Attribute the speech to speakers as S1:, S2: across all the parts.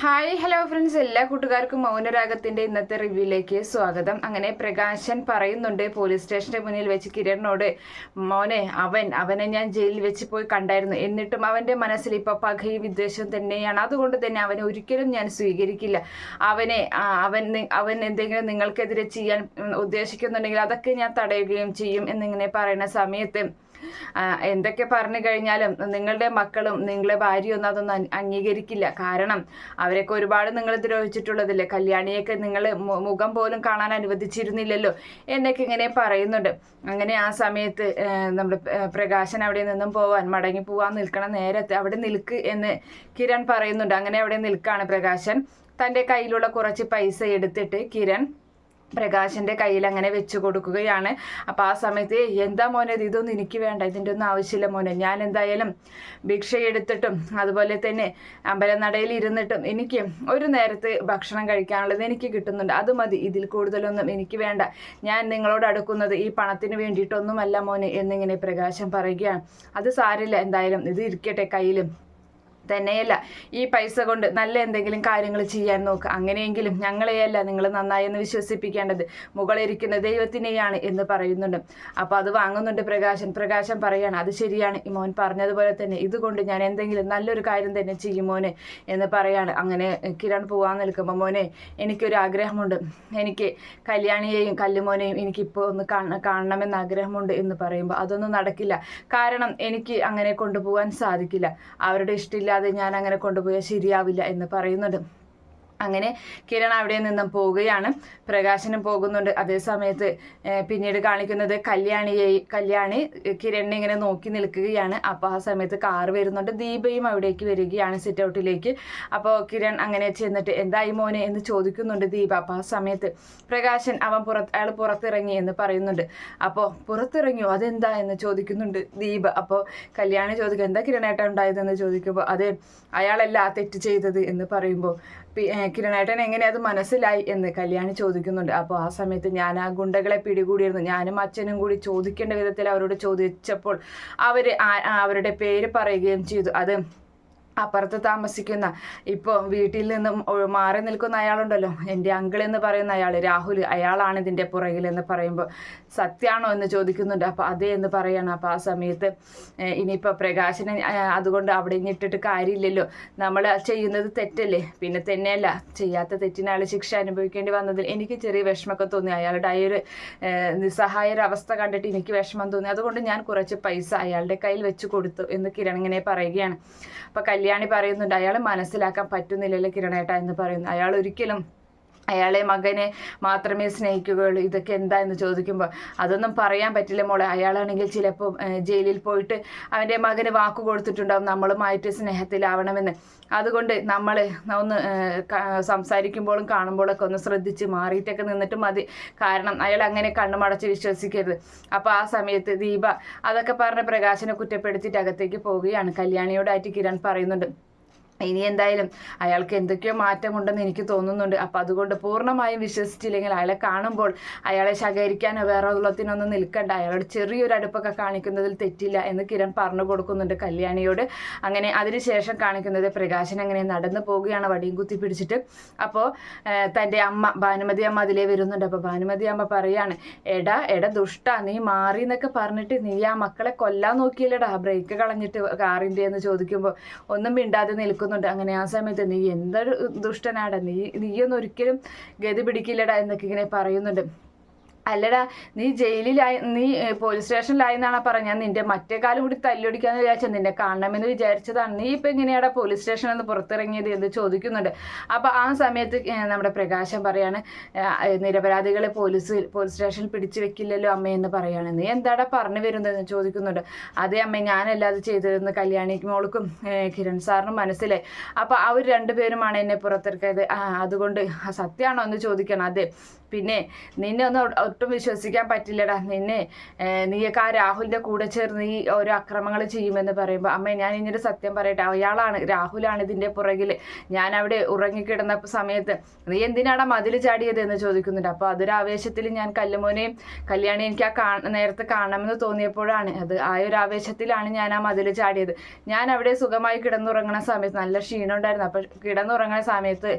S1: Hi hello friends എല്ലാ കൂട്ടുകാർക്കും മൗനരാഗത്തിന്റെ ഇന്നത്തെ റിവ്യൂയിലേക്ക് സ്വാഗതം. അങ്ങനെ പ്രകാശൻ പറയുന്നുണ്ട് പോലീസ് സ്റ്റേഷന്റെ മുന്നിൽ വെച്ച് കിരണിനോട് മോനെ അവൻ അവനെ ഞാൻ ജയിലിൽ വെച്ച് പോയി കണ്ടായിരുന്നു. എന്നിട്ടും അവന്റെ മനസ്സിൽ ഇപ്പൊ പകയും വിദ്വേഷവും തന്നെയാണ്. അതുകൊണ്ട് തന്നെ അവനെ ഒരിക്കലും ഞാൻ സ്വീകരിക്കില്ല. അവനെ അവൻ അവൻ എന്തെങ്കിലും നിങ്ങൾക്കെതിരെ ചെയ്യാൻ ഉദ്ദേശിക്കുന്നുണ്ടെങ്കിൽ അതൊക്കെ ഞാൻ തടയുകയും ചെയ്യും എന്നിങ്ങനെ പറയുന്ന സമയത്ത് എന്തൊക്കെ പറഞ്ഞു കഴിഞ്ഞാലും നിങ്ങളുടെ മക്കളും നിങ്ങളെ ഭാര്യയൊന്നും അതൊന്നും അംഗീകരിക്കില്ല. കാരണം അവരൊക്കെ ഒരുപാട് നിങ്ങൾ ദ്രോഹിച്ചിട്ടുള്ളതല്ലേ? കല്യാണിയൊക്കെ നിങ്ങൾ മുഖം പോലും കാണാൻ അനുവദിച്ചിരുന്നില്ലല്ലോ? എന്നൊക്കെ ഇങ്ങനെ പറയുന്നുണ്ട്. അങ്ങനെ ആ സമയത്ത് നമ്മുടെ പ്രകാശൻ അവിടെ നിന്നും പോവാൻ മടങ്ങി പോവാൻ നിൽക്കണ നേരത്തെ അവിടെ നിൽക്ക് എന്ന് കിരൺ പറയുന്നുണ്ട്. അങ്ങനെ അവിടെ നിൽക്കാണ് പ്രകാശൻ. തന്റെ കയ്യിലുള്ള കുറച്ച് പൈസ എടുത്തിട്ട് കിരൺ പ്രകാശന്റെ കയ്യിൽ അങ്ങനെ വെച്ച് കൊടുക്കുകയാണ്. അപ്പൊ ആ സമയത്ത് എന്താ മോനെ ഇത്? ഇതൊന്നും എനിക്ക് വേണ്ട. ഇതിന്റെ ഒന്നും ആവശ്യമില്ല മോനെ. ഞാൻ എന്തായാലും ഭിക്ഷ എടുത്തിട്ടും അതുപോലെ തന്നെ അമ്പലനടയിൽ ഇരുന്നിട്ടും എനിക്ക് ഒരു നേരത്തെ ഭക്ഷണം കഴിക്കാനുള്ളത് എനിക്ക് കിട്ടുന്നുണ്ട്. അത് മതി. ഇതിൽ കൂടുതലൊന്നും എനിക്ക് വേണ്ട. ഞാൻ നിങ്ങളോട് അടുക്കുന്നത് ഈ പണത്തിന് വേണ്ടിയിട്ടൊന്നുമല്ല മോനെ എന്നിങ്ങനെ പ്രകാശം പറയുകയാണ്. അത് സാരില്ല എന്തായാലും ഇത് ഇരിക്കട്ടെ കയ്യിലും. തന്നെയല്ല. ഈ പൈസ കൊണ്ട് നല്ല എന്തെങ്കിലും കാര്യങ്ങൾ ചെയ്യാൻ നോക്കുക അങ്ങനെയെങ്കിലും ഞങ്ങളെയല്ല നിങ്ങൾ നന്നായി എന്ന് വിശ്വസിപ്പിക്കേണ്ടത്. മുകളിരിക്കുന്ന ദൈവത്തിനെയാണ് എന്ന് പറയുന്നുണ്ട്. അപ്പോൾ അത് വാങ്ങുന്നുണ്ട് പ്രകാശൻ. പ്രകാശൻ പറയാണ് അത് ശരിയാണ്. ഈ മോൻ പറഞ്ഞതുപോലെ തന്നെ ഇതുകൊണ്ട് ഞാൻ എന്തെങ്കിലും നല്ലൊരു കാര്യം തന്നെ ചെയ്യും മോനെ എന്ന് പറയാണ്. അങ്ങനെ കിരൺ പോവാൻ നിൽക്കുമ്പോൾ മോനെ എനിക്കൊരു ആഗ്രഹമുണ്ട്. എനിക്ക് കല്യാണിയെയും കല്ലുമോനെയും എനിക്കിപ്പോൾ ഒന്ന് കാണ കാണണമെന്ന് ആഗ്രഹമുണ്ട് എന്ന് പറയുമ്പോൾ അതൊന്നും നടക്കില്ല. കാരണം എനിക്ക് അങ്ങനെ കൊണ്ടുപോകാൻ സാധിക്കില്ല. അവരുടെ ഇഷ്ടമില്ലാതെ ഞാൻ അങ്ങനെ കൊണ്ടുപോയാൽ ശരിയാവില്ല എന്ന് പറയുന്നുണ്ട്. അങ്ങനെ കിരൺ അവിടെ നിന്നും പോവുകയാണ്. പ്രകാശനും പോകുന്നുണ്ട്. അതേ സമയത്ത് പിന്നീട് കാണിക്കുന്നത് കല്യാണിയെ കല്യാണി കിരണിനെ ഇങ്ങനെ നോക്കി നിൽക്കുകയാണ്. അപ്പോൾ ആ സമയത്ത് കാർ വരുന്നുണ്ട്. ദീപയും അവിടേക്ക് വരികയാണ് സിറ്റ് ഔട്ടിലേക്ക് അപ്പോൾ കിരൺ അങ്ങനെ ചെന്നിട്ട് എന്തായി മോനെ? എന്ന് ചോദിക്കുന്നുണ്ട് ദീപ. അപ്പോൾ ആ സമയത്ത് പ്രകാശൻ അവൻ പുറത്ത് അയാൾ പുറത്തിറങ്ങി എന്ന് പറയുന്നുണ്ട്. അപ്പോൾ പുറത്തിറങ്ങിയോ? അതെന്താ? എന്ന് ചോദിക്കുന്നുണ്ട് ദീപ. അപ്പോൾ കല്യാണി ചോദിക്കുക എന്താ കിരണേട്ട ഉണ്ടായതെന്ന്? ചോദിക്കുമ്പോൾ അതെ അയാളല്ല തെറ്റ് ചെയ്തത് എന്ന് പറയുമ്പോൾ കിരണേട്ടൻ എങ്ങനെ അത് മനസ്സിലായി എന്ന് കല്യാണി ചോദിക്കുന്നുണ്ട്. അപ്പോൾ ആ സമയത്ത് ഞാൻ ആ ഗുണ്ടകളെ പിടികൂടിയിരുന്നു. ഞാനും അച്ഛനും കൂടി ചോദിക്കേണ്ട വിധത്തിൽ അവരോട് ചോദിച്ചപ്പോൾ അവർ അവരുടെ പേര് പറയുകയും ചെയ്തു. അത് അപ്പുറത്ത് താമസിക്കുന്ന ഇപ്പോൾ വീട്ടിൽ നിന്നും മാറി നിൽക്കുന്ന അയാളുണ്ടല്ലോ. എന്റെ അങ്കിൾ എന്ന് പറയുന്ന അയാൾ രാഹുൽ അയാളാണ് ഇതിന്റെ പുറകിൽ എന്ന് പറയുമ്പോൾ സത്യാണോ എന്ന് ചോദിക്കുന്നുണ്ട്. അപ്പോൾ അതേ എന്ന് പറയാണ്. അപ്പോൾ ആ സമയത്ത് ഇനിയിപ്പോൾ പ്രകാശനെ അതുകൊണ്ട് അവിടെ ഇട്ടിട്ട് കാര്യമില്ലല്ലോ. നമ്മൾ ചെയ്യുന്നത് തെറ്റല്ലേ? പിന്നെ തന്നെയല്ല ചെയ്യാത്ത തെറ്റിന് അയാൾ ശിക്ഷ അനുഭവിക്കേണ്ടി വന്നതിൽ എനിക്ക് ചെറിയ വിഷമമൊക്കെ തോന്നി. അയാളുടെ ആ ഒരു നിസ്സഹായൊരവസ്ഥ കണ്ടിട്ട് എനിക്ക് വിഷമം തോന്നി. അതുകൊണ്ട് ഞാൻ കുറച്ച് പൈസ അയാളുടെ കയ്യിൽ വെച്ച് കൊടുത്തു എന്ന് കിരൺ ഇങ്ങനെ പറയുകയാണ്. അപ്പോൾ കല്യാണി പറയുന്നുണ്ട്. അയാൾ മനസ്സിലാക്കാൻ പറ്റുന്നില്ലല്ലോ കിരണേട്ട എന്ന് പറയുന്നു. അയാൾ ഒരിക്കലും അയാളെ മകനെ മാത്രമേ സ്നേഹിക്കുകയുള്ളൂ. ഇതൊക്കെ എന്താ എന്ന് ചോദിക്കുമ്പോൾ അതൊന്നും പറയാൻ പറ്റില്ല മോളെ. അയാളാണെങ്കിൽ ചിലപ്പോൾ ജയിലിൽ പോയിട്ട് അവന്റെ മകന് വാക്ക് കൊടുത്തിട്ടുണ്ടാവും. നമ്മളുമായിട്ട് സ്നേഹത്തിലാവണമെന്ന്. അതുകൊണ്ട് നമ്മൾ ഒന്ന് സംസാരിക്കുമ്പോഴും കാണുമ്പോഴൊക്കെ ഒന്ന് ശ്രദ്ധിച്ച് മാറിയിട്ടൊക്കെ നിന്നിട്ട് മതി. കാരണം അയാൾ അങ്ങനെ കണ്ണുമടച്ച് വിശ്വസിക്കരുത്. അപ്പോൾ ആ സമയത്ത് ദീപ അതൊക്കെ പറഞ്ഞ് പ്രകാശനെ കുറ്റപ്പെടുത്തിയിട്ട് അകത്തേക്ക് പോവുകയാണ്. കല്യാണിയോടായിട്ട് കിരൺ പറയുന്നുണ്ട്. ഇനി എന്തായാലും അയാൾക്ക് എന്തൊക്കെയോ മാറ്റമുണ്ടെന്ന് എനിക്ക് തോന്നുന്നുണ്ട്. അപ്പം അതുകൊണ്ട് പൂർണമായും വിശ്വസിച്ചില്ലെങ്കിൽ അയാളെ കാണുമ്പോൾ അയാളെ ശകരിക്കാനോ വേറെ ഉള്ളത്തിനൊന്നും നിൽക്കണ്ട. അയാളോട് ചെറിയൊരു അടുപ്പൊക്കെ കാണിക്കുന്നതിൽ തെറ്റില്ല എന്ന് കിരൺ പറഞ്ഞു കൊടുക്കുന്നുണ്ട് കല്യാണിയോട്. അങ്ങനെ അതിനുശേഷം കാണിക്കുന്നത് പ്രകാശൻ അങ്ങനെ നടന്നു പോവുകയാണ് വടിയും കുത്തി പിടിച്ചിട്ട്. അപ്പോൾ തന്റെ അമ്മ ഭാനുമതി അമ്മ അതിലേ വരുന്നുണ്ട്. അപ്പോൾ ഭാനുമതി അമ്മ പറയാണ് എടാ എടാ ദുഷ്ട നീ മാറി എന്നൊക്കെ പറഞ്ഞിട്ട് നീ ആ മക്കളെ കൊല്ലാൻ നോക്കിയില്ലടാ? ബ്രേക്ക് കളഞ്ഞിട്ട് കാറിന്റെ എന്ന് ചോദിക്കുമ്പോൾ ഒന്നും മിണ്ടാതെ നിൽക്കുന്നുണ്ട് അങ്ങനെ ആ സമയത്ത് നീ എന്തൊരു ദുഷ്ടനാടാ. നീ നീയൊന്നും ഒരിക്കലും ഗതി പിടിക്കില്ലടാ എന്നൊക്കെ ഇങ്ങനെ പറയുന്നുണ്ട്. അല്ലടാ നീ ജയിലിലായി നീ പോലീസ് സ്റ്റേഷനിലായി എന്നാണ് പറഞ്ഞത് ഞാൻ നിന്റെ മറ്റേ കാലം കൂടി തല്ലൊടിക്കാന്ന് വിചാരിച്ചാൽ നിന്നെ കാണണമെന്ന് വിചാരിച്ചതാണ്. നീ ഇപ്പം എങ്ങനെയാടാ പോലീസ് സ്റ്റേഷനിൽ നിന്ന് പുറത്തിറങ്ങിയത് എന്ന് ചോദിക്കുന്നുണ്ട്. അപ്പോൾ ആ സമയത്ത് നമ്മുടെ പ്രകാശം പറയാണ് നിരപരാധികളെ പോലീസ് പോലീസ് സ്റ്റേഷനിൽ പിടിച്ചു വെക്കില്ലല്ലോ അമ്മയെന്ന് പറയാണ്. നീ എന്താടാ പറഞ്ഞു വരുന്നതെന്ന് ചോദിക്കുന്നുണ്ട്. അതേ അമ്മ ഞാനല്ലാതെ ചെയ്തതെന്ന് കല്യാണി മോൾക്കും കിരൺ സാറിനും മനസ്സിലായി. അപ്പോൾ അവർ രണ്ടുപേരുമാണ് എന്നെ പുറത്തിറക്കിയത്. അതുകൊണ്ട് സത്യമാണോ എന്ന് ചോദിക്കണം. അതെ. പിന്നെ നിന്നെ ഒന്ന് ഒട്ടും വിശ്വസിക്കാൻ പറ്റില്ലടാ നിന്നെ. നീയൊക്കെ ആ രാഹുലിന്റെ കൂടെ ചേർന്ന് ഈ ഓരോ അക്രമങ്ങൾ ചെയ്യുമെന്ന് പറയുമ്പോൾ അമ്മ ഞാൻ ഇനിയൊരു സത്യം പറയട്ടെ. അയാളാണ് രാഹുലാണ് ഇതിന്റെ പുറകിൽ ഞാൻ അവിടെ ഉറങ്ങിക്കിടന്ന സമയത്ത് നീ എന്തിനാണ് മതിൽ ചാടിയത് എന്ന് ചോദിക്കുന്നുണ്ട്. അപ്പോൾ അതൊരു ആവേശത്തിൽ ഞാൻ കല്ലുമോനെയും കല്യാണി എനിക്ക് ആ കാ നേരത്തെ കാണണമെന്ന് തോന്നിയപ്പോഴാണ് അത്. ആ ഒരു ആവേശത്തിലാണ് ഞാൻ ആ മതിൽ ചാടിയത്. ഞാൻ അവിടെ സുഖമായി കിടന്നുറങ്ങുന്ന സമയത്ത് നല്ല ക്ഷീണം ഉണ്ടായിരുന്നു. അപ്പോൾ കിടന്നുറങ്ങുന്ന സമയത്ത്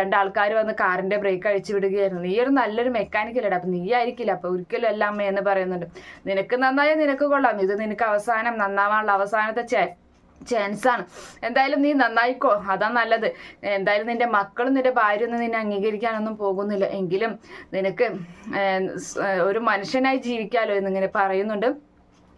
S1: രണ്ടാൾക്കാർ വന്ന് കാറിന്റെ ബ്രേക്ക് അഴിച്ചു വിടുകയായിരുന്നു. നീ ഒരു നല്ലൊരു മെക്കാനിക്കലടാ അപ്പം നീ ആയിരിക്കില്ല അപ്പൊ ഒരിക്കലും അല്ല അമ്മ എന്ന് പറയുന്നുണ്ട്. നിനക്ക് നന്നായ നിനക്ക് കൊള്ളാം. ഇത് നിനക്ക് അവസാനം നന്നാവാനുള്ള അവസാനത്തെ ചേ ചാൻസ് ആണ്. എന്തായാലും നീ നന്നായിക്കോ. അതാ നല്ലത്. എന്തായാലും നിന്റെ മക്കളും നിന്റെ ഭാര്യ ഒന്നും നിന്നെ അംഗീകരിക്കാനൊന്നും പോകുന്നില്ല. എങ്കിലും നിനക്ക് ഒരു മനുഷ്യനായി ജീവിക്കാലോ എന്നിങ്ങനെ പറയുന്നുണ്ട്.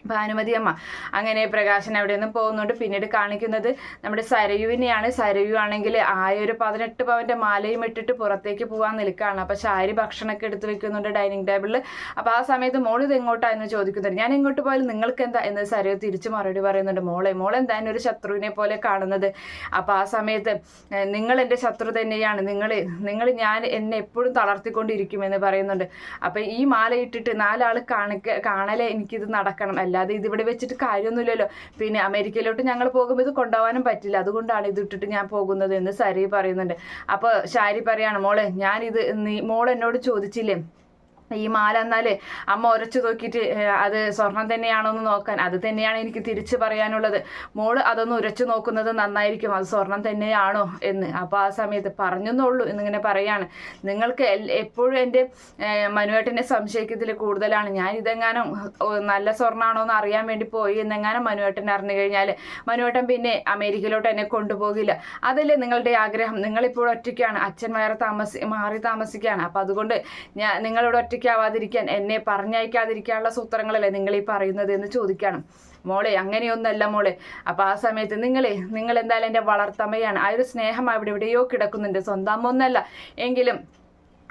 S1: ഭാനുമതി അമ്മ. അങ്ങനെ പ്രകാശൻ അവിടെ നിന്ന് പോകുന്നുണ്ട്. പിന്നീട് കാണിക്കുന്നത് നമ്മുടെ സരയുവിനെയാണ്. സരയു ആണെങ്കിൽ ആയൊരു പതിനെട്ട് പവന്റെ മാലയും ഇട്ടിട്ട് പുറത്തേക്ക് പോകാൻ നിൽക്കുകയാണ്. അപ്പൊ ശാരി ഭക്ഷണമൊക്കെ എടുത്ത് വെക്കുന്നുണ്ട് ഡൈനിങ് ടേബിളിൽ അപ്പൊ ആ സമയത്ത് മോൾ ഇത് എങ്ങോട്ടാ എന്ന് ചോദിക്കുന്നുണ്ട്. ഞാൻ എങ്ങോട്ട് പോയാലും നിങ്ങൾക്ക് എന്താ എന്ന് സരയു തിരിച്ചു മറുപടി പറയുന്നുണ്ട്. മോളെ മോൾ എന്താ ഒരു ശത്രുവിനെ പോലെ കാണുന്നത്. അപ്പൊ ആ സമയത്ത് നിങ്ങൾ എന്റെ ശത്രു തന്നെയാണ്. നിങ്ങൾ നിങ്ങൾ ഞാൻ എന്നെ എപ്പോഴും തളർത്തിക്കൊണ്ടിരിക്കുമെന്ന് പറയുന്നുണ്ട്. അപ്പൊ ഈ മാല ഇട്ടിട്ട് നാലാൾ കാണിക്ക കാണലെ എനിക്കിത് നടക്കണം. അല്ലാതെ ഇത് ഇവിടെ വെച്ചിട്ട് കാര്യമൊന്നുമില്ലല്ലോ. പിന്നെ അമേരിക്കയിലോട്ട് ഞങ്ങൾ പോകുമ്പോൾ ഇത് കൊണ്ടുപോകാനും പറ്റില്ല. അതുകൊണ്ടാണ് ഇത് ഇട്ടിട്ട് ഞാൻ പോകുന്നത് എന്ന് സരി പറയുന്നുണ്ട്. അപ്പോൾ ഷാരി പറയാണ് മോളെ ഞാനിത് നീ മോൾ എന്നോട് ചോദിച്ചില്ലേ? ഈ മാല എന്നാൽ അമ്മ ഉരച്ചു നോക്കിയിട്ട് അത് സ്വർണം തന്നെയാണോ എന്ന് നോക്കാൻ. അത് തന്നെയാണ് എനിക്ക് തിരിച്ചു പറയാനുള്ളത്. മോൾ അതൊന്ന് ഉരച്ചു നോക്കുന്നത് നന്നായിരിക്കും. അത് സ്വർണം തന്നെയാണോ എന്ന്. അപ്പോൾ ആ സമയത്ത് പറഞ്ഞെന്നുള്ളൂ എന്നിങ്ങനെ പറയാണ്. നിങ്ങൾക്ക് എപ്പോഴും എന്റെ മനുവേട്ടനെ സംശയിക്കത്തിൽ കൂടുതലാണ്. ഞാൻ ഇതെങ്ങാനും നല്ല സ്വർണമാണോ എന്ന് അറിയാൻ വേണ്ടി പോയി എന്നെങ്ങാനും മനുവേട്ടൻ അറിഞ്ഞു കഴിഞ്ഞാൽ മനുവേട്ടൻ പിന്നെ അമേരിക്കയിലോട്ട് എന്നെ കൊണ്ടുപോകില്ല. അതല്ലേ നിങ്ങളുടെ ആഗ്രഹം. നിങ്ങളിപ്പോൾ ഒറ്റയ്ക്കാണ്. അച്ഛൻ വേറെ താമസി മാറി താമസിക്കുകയാണ്. അപ്പം അതുകൊണ്ട് ഞാൻ നിങ്ങളോട് ഒറ്റയ്ക്കാവാതിരിക്കാൻ എന്നെ പറഞ്ഞയക്കാതിരിക്കാനുള്ള സൂത്രങ്ങളല്ലേ നിങ്ങൾ ഈ പറയുന്നത് എന്ന് ചോദിക്കണം. മോളെ അങ്ങനെയൊന്നല്ല മോളെ. അപ്പൊ ആ സമയത്ത് നിങ്ങളെ നിങ്ങൾ എന്തായാലും എന്റെ വളർത്തമ്മയാണ്. ആ ഒരു സ്നേഹം അവിടെ എവിടെയോ കിടക്കുന്നുണ്ട്. സ്വന്തം ഒന്നല്ല എങ്കിലും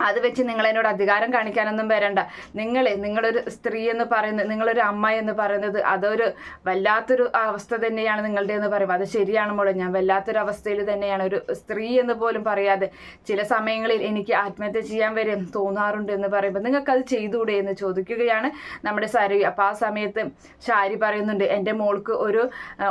S1: അത് വെച്ച് നിങ്ങൾ എന്നോട് അധികാരം കാണിക്കാനൊന്നും വരണ്ട. നിങ്ങൾ നിങ്ങളൊരു സ്ത്രീ എന്ന് പറയുന്നത് നിങ്ങളൊരു അമ്മ എന്ന് പറയുന്നത് അതൊരു വല്ലാത്തൊരു അവസ്ഥ തന്നെയാണ് നിങ്ങളുടെ എന്ന് പറയുമ്പോൾ അത് ശരിയാണ് മോളെ. ഞാൻ വല്ലാത്തൊരു അവസ്ഥയിൽ തന്നെയാണ്. ഒരു സ്ത്രീ എന്ന് പോലും പറയാതെ ചില സമയങ്ങളിൽ എനിക്ക് ആത്മഹത്യ ചെയ്യാൻ വരെ തോന്നാറുണ്ട് എന്ന് പറയുമ്പോൾ അത് ചെയ്തുകൂടെ എന്ന് ചോദിക്കുകയാണ് നമ്മുടെ സാരി. അപ്പോൾ ആ സമയത്ത് ഷാരി പറയുന്നുണ്ട് എന്റെ മോൾക്ക് ഒരു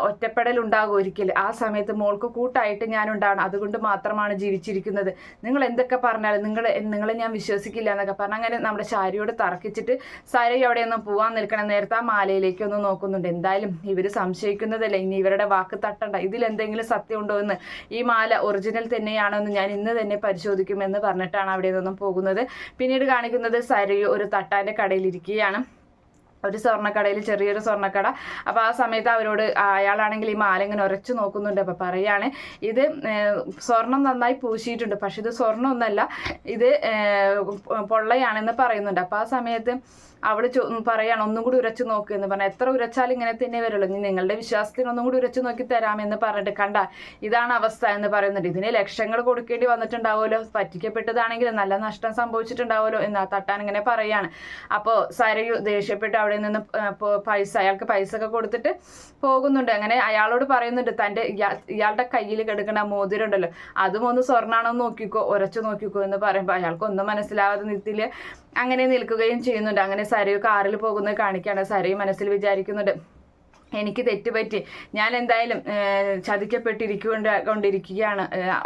S1: ഒറ്റപ്പെടൽ ഉണ്ടാകും ഒരിക്കൽ. ആ സമയത്ത് മോൾക്ക് കൂട്ടായിട്ട് ഞാൻ അതുകൊണ്ട് മാത്രമാണ് ജീവിച്ചിരിക്കുന്നത്. നിങ്ങൾ എന്തൊക്കെ പറഞ്ഞാലും നിങ്ങൾ നിങ്ങളെ ഞാൻ വിശ്വസിക്കില്ല എന്നൊക്കെ പറഞ്ഞ് അങ്ങനെ നമ്മുടെ ശാരിയോട് തർക്കിച്ചിട്ട് സാരി എവിടെയൊന്നും പോവാൻ നിൽക്കണം നേരത്തെ ആ മാലയിലേക്ക് ഒന്ന് നോക്കുന്നുണ്ട്. എന്തായാലും ഇവർ സംശയിക്കുന്നതല്ലേ? ഇനി ഇവരുടെ വാക്ക് തട്ടണ്ട. ഇതിൽ എന്തെങ്കിലും സത്യം ഉണ്ടോ എന്ന്? ഈ മാല ഒറിജിനൽ തന്നെയാണോ എന്ന് ഞാൻ ഇന്ന് തന്നെ പരിശോധിക്കുമെന്ന് പറഞ്ഞിട്ടാണ് അവിടെ നിന്നും പോകുന്നത്. പിന്നീട് കാണിക്കുന്നത് സരയു ഒരു തട്ടാന്റെ കടയിൽ ഇരിക്കുകയാണ്. ഒരു സ്വർണക്കടയിൽ ചെറിയൊരു സ്വർണക്കട. അപ്പോൾ ആ സമയത്ത് അവരോട് അയാളാണെങ്കിൽ ഈ മാല ഇങ്ങനെ ഉരച്ചു നോക്കുന്നുണ്ട്. അപ്പോൾ പറയാണ് ഇത് സ്വർണം നന്നായി പൂശിയിട്ടുണ്ട്. പക്ഷെ ഇത് സ്വർണമൊന്നല്ല. ഇത് പൊള്ളയാണെന്ന് പറയുന്നുണ്ട്. അപ്പോൾ ആ സമയത്ത് അവൾ ചോ പറയാണ് ഒന്നും കൂടി ഉരച്ചു നോക്കുക എന്ന് പറഞ്ഞാൽ എത്ര ഉരച്ചാലും ഇങ്ങനെ തന്നെ വരുള്ളൂ. ഇനി നിങ്ങളുടെ വിശ്വാസത്തിന് ഒന്നും കൂടി ഉരച്ചു നോക്കി തരാമെന്ന് പറഞ്ഞിട്ട് കണ്ട ഇതാണ് അവസ്ഥ എന്ന് പറയുന്നുണ്ട്. ഇതിന് ലക്ഷങ്ങൾ കൊടുക്കേണ്ടി വന്നിട്ടുണ്ടാവുമല്ലോ. പറ്റിക്കപ്പെട്ടതാണെങ്കിൽ നല്ല നഷ്ടം സംഭവിച്ചിട്ടുണ്ടാവുമല്ലോ എന്ന് തട്ടാൻ ഇങ്ങനെ പറയാണ്. അപ്പോൾ സരയു ദേഷ്യപ്പെട്ട് അവിടെ നിന്ന് പൈസ അയാൾക്ക് പൈസ ഒക്കെ കൊടുത്തിട്ട് പോകുന്നുണ്ട്. അങ്ങനെ അയാളോട് പറയുന്നുണ്ട് തന്റെ ഇയാളുടെ കയ്യിൽ കിടക്കുന്ന മോതിരം ഉണ്ടല്ലോ അതും ഒന്ന് സ്വർണാണോ നോക്കിക്കോ ഉരച്ചു നോക്കിക്കോ എന്ന് പറയുമ്പോൾ അയാൾക്കൊന്നും മനസ്സിലാവാതെ നിൽത്തില്ല അങ്ങനെ നിൽക്കുകയും ചെയ്യുന്നുണ്ട്. അങ്ങനെ സരയു കാറിൽ പോകുന്നത് കാണിക്കുകയാണ് സരയു മനസ്സിൽ വിചാരിക്കുന്നുണ്ട് എനിക്ക് തെറ്റുപറ്റി ഞാൻ എന്തായാലും ചതിക്കപ്പെട്ടിരിക്കൊണ്ട് കൊണ്ടിരിക്കുകയാണ്.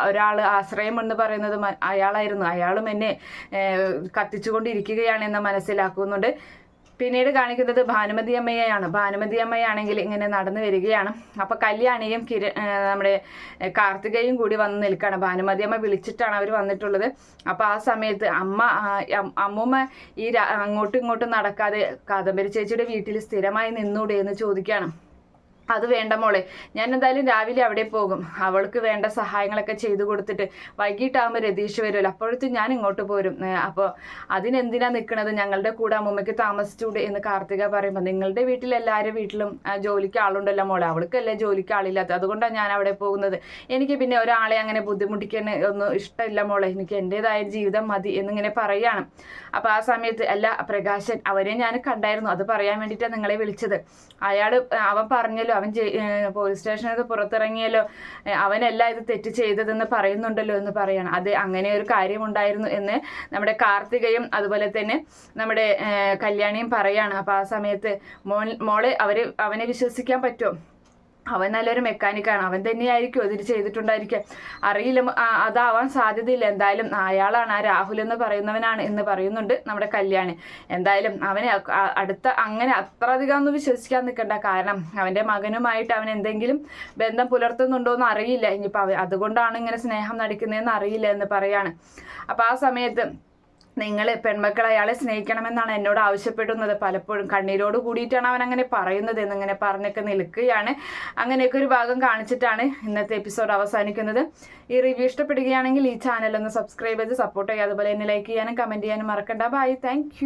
S1: ഒരാൾ ആശ്രയം എന്ന് പറയുന്നത് അയാളായിരുന്നു. അയാളും എന്നെ കത്തിച്ചുകൊണ്ടിരിക്കുകയാണ് എന്ന് മനസ്സിലാക്കുന്നുണ്ട്. പിന്നീട് കാണിക്കുന്നത് ഭാനുമതി അമ്മയെയാണ്. ഭാനുമതി അമ്മയാണെങ്കിൽ ഇങ്ങനെ നടന്നു വരികയാണ്. അപ്പൊ കല്യാണിയും കിര നമ്മുടെ കാർത്തികയും കൂടി വന്ന് നിൽക്കുകയാണ്. ഭാനുമതി അമ്മ വിളിച്ചിട്ടാണ് അവർ വന്നിട്ടുള്ളത്. അപ്പൊ ആ സമയത്ത് അമ്മ അമ്മൂമ്മ ഈ അങ്ങോട്ടും ഇങ്ങോട്ടും നടക്കാതെ കാദംബരി ചേച്ചിയുടെ വീട്ടിൽ സ്ഥിരമായി നിന്നൂടെ എന്ന് ചോദിക്കുകയാണ്. അത് വേണ്ട മോളെ. ഞാൻ എന്തായാലും രാവിലെ അവിടെ പോകും. അവൾക്ക് വേണ്ട സഹായങ്ങളൊക്കെ ചെയ്തു കൊടുത്തിട്ട് വൈകിട്ടാകുമ്പോൾ രതീഷ് വരുമല്ലോ. അപ്പോഴത്തും ഞാൻ ഇങ്ങോട്ട് പോരും. അപ്പോൾ അതിനെന്തിനാ നിൽക്കുന്നത് ഞങ്ങളുടെ കൂടെ അമ്മൂമ്മയ്ക്ക് താമസിച്ചൂടെ എന്ന് കാർത്തിക പറയുമ്പോൾ നിങ്ങളുടെ വീട്ടിൽ എല്ലാവരുടെ വീട്ടിലും ജോലിക്ക് ആളുണ്ടല്ലോ മോളെ. അവൾക്കല്ലേ ജോലിക്ക് ആളില്ലാത്തത്. അതുകൊണ്ടാണ് ഞാൻ അവിടെ പോകുന്നത്. എനിക്ക് പിന്നെ ഒരാളെ അങ്ങനെ ബുദ്ധിമുട്ടിക്കാൻ ഒന്നും ഇഷ്ടമില്ല മോളെ. എനിക്ക് എന്റെതായ ജീവിതം മതി എന്നിങ്ങനെ പറയുകയാണ് അപ്പോൾ ആ സമയത്ത് അല്ല പ്രകാശൻ അവരെ ഞാൻ കണ്ടായിരുന്നു. അത് പറയാൻ വേണ്ടിയിട്ടാണ് നിങ്ങളെ വിളിച്ചത്. അയാൾ അവൻ പറഞ്ഞല്ലോ അവൻ പോലീസ് സ്റ്റേഷനിൽ നിന്ന് പുറത്തിറങ്ങിയല്ലോ അവനല്ല ഇത് തെറ്റ് ചെയ്തതെന്ന് പറയുന്നുണ്ടല്ലോ എന്ന് പറയണം. അത് അങ്ങനെ ഒരു കാര്യമുണ്ടായിരുന്നു എന്ന് നമ്മുടെ കാർത്തികയും അതുപോലെ തന്നെ നമ്മുടെ കല്യാണിയും പറയാണ്. അപ്പോൾ ആ സമയത്ത് മോൾ മോളെ അവർ അവനെ വിശ്വസിക്കാൻ പറ്റുമോ? അവൻ നല്ലൊരു മെക്കാനിക്കാണ് അവൻ തന്നെയായിരിക്കും അതിന് ചെയ്തിട്ടുണ്ടായിരിക്കുക. അറിയില്ല അതാവാൻ സാധ്യതയില്ല. എന്തായാലും അയാളാണ് ആ രാഹുൽ എന്ന് പറയുന്നവനാണ് എന്ന് പറയുന്നുണ്ട് നമ്മുടെ കല്യാണി. എന്തായാലും അവനെ അടുത്ത അങ്ങനെ അത്ര അധികം ഒന്നും വിശ്വസിക്കാൻ നിൽക്കണ്ട. കാരണം അവന്റെ മകനുമായിട്ട് അവൻ എന്തെങ്കിലും ബന്ധം പുലർത്തുന്നുണ്ടോ എന്ന് അറിയില്ല. ഇനിയിപ്പോൾ അതുകൊണ്ടാണ് ഇങ്ങനെ സ്നേഹം നടിക്കുന്നതെന്ന് അറിയില്ല എന്ന് പറയാണ്. അപ്പോൾ ആ സമയത്ത് നിങ്ങൾ പെൺമക്കൾ അയാളെ സ്നേഹിക്കണമെന്നാണ് എന്നോട് ആവശ്യപ്പെടുന്നത്. പലപ്പോഴും കണ്ണീരോട് കൂടിയിട്ടാണ് അവൻ അങ്ങനെ പറയുന്നത് എന്നിങ്ങനെ പറഞ്ഞൊക്കെ നിൽക്കുകയാണ്. അങ്ങനെയൊക്കെ ഒരു ഭാഗം കാണിച്ചിട്ടാണ് ഇന്നത്തെ എപ്പിസോഡ് അവസാനിക്കുന്നത്. ഈ റിവ്യൂ ഇഷ്ടപ്പെടുകയാണെങ്കിൽ ഈ ചാനൽ ഒന്ന് സബ്സ്ക്രൈബ് ചെയ്ത് സപ്പോർട്ട് ചെയ്യുക. അതുപോലെ തന്നെ ലൈക്ക് ചെയ്യാനും കമന്റ് ചെയ്യാനും മറക്കണ്ട. Bye thank